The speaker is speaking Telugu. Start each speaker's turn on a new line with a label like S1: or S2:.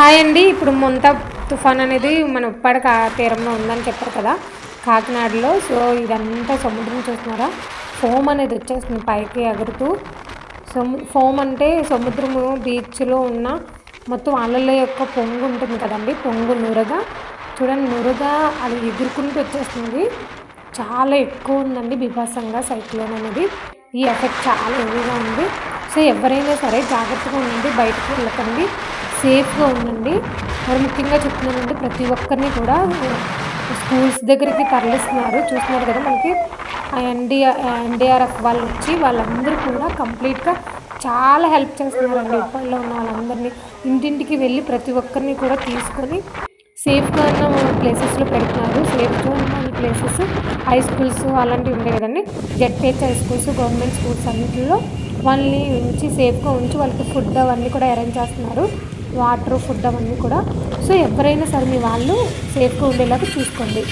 S1: హాయ్ అండి. ఇప్పుడు మొంత తుఫాన్ అనేది మన ఉప్పాడ కా తీరంలో ఉందని చెప్పారు కదా. కాకినాడలో. సో ఇదంతా సముద్రం చూస్తున్నారా? ఫోమ్ అనేది వచ్చేస్తుంది పైకి ఎగురుతూ సము ఫోమ్ అంటే సముద్రము బీచ్లో ఉన్న మొత్తం అలల యొక్క పొంగు ఉంటుంది కదండి. పొంగు నురగ. చూడండి నురగ అది ఎగురుకుంటూ వచ్చేస్తుంది. చాలా ఎక్కువ ఉందండి బీభత్సంగా సైక్లోన్ అనేది. ఈ ఎఫెక్ట్ చాలా హెవీగా ఉంది. సో ఎవరైనా సరే జాగ్రత్తగా ఉండండి బయటకు వెళ్ళకండి. సేఫ్గా ఉండండి. మరి ముఖ్యంగా చెప్తున్నానండి ప్రతి ఒక్కరిని కూడా స్కూల్స్ దగ్గరికి తరలిస్తున్నారు. చూస్తున్నారు కదా మనకి ఎన్డీఆర్ ఎన్డీఆర్ఎఫ్ వాళ్ళు వచ్చి వాళ్ళందరూ కూడా కంప్లీట్గా చాలా హెల్ప్ చేస్తున్నారండి. ఇబ్బందిలో ఉన్న వాళ్ళందరినీ ఇంటింటికి వెళ్ళి ప్రతి ఒక్కరిని కూడా తీసుకొని సేఫ్గా ఉన్న ప్లేసెస్లో పెడుతున్నారు. సేఫ్గా ఉన్న ప్లేసెస్ హై స్కూల్స్ అలాంటివి ఉంటాయి కదండి. Z P H high schools government schools అన్నింటిలో వాళ్ళని ఉంచి సేఫ్గా ఉంచి వాళ్ళకి ఫుడ్ అవన్నీ కూడా అరేంజ్ చేస్తున్నారు. వాటర్ ఫుడ్ అవన్నీ కూడా. సో ఎవరైనా సరే మీ వాళ్ళు సేఫ్గా ఉండేలాగా చూసుకోండి.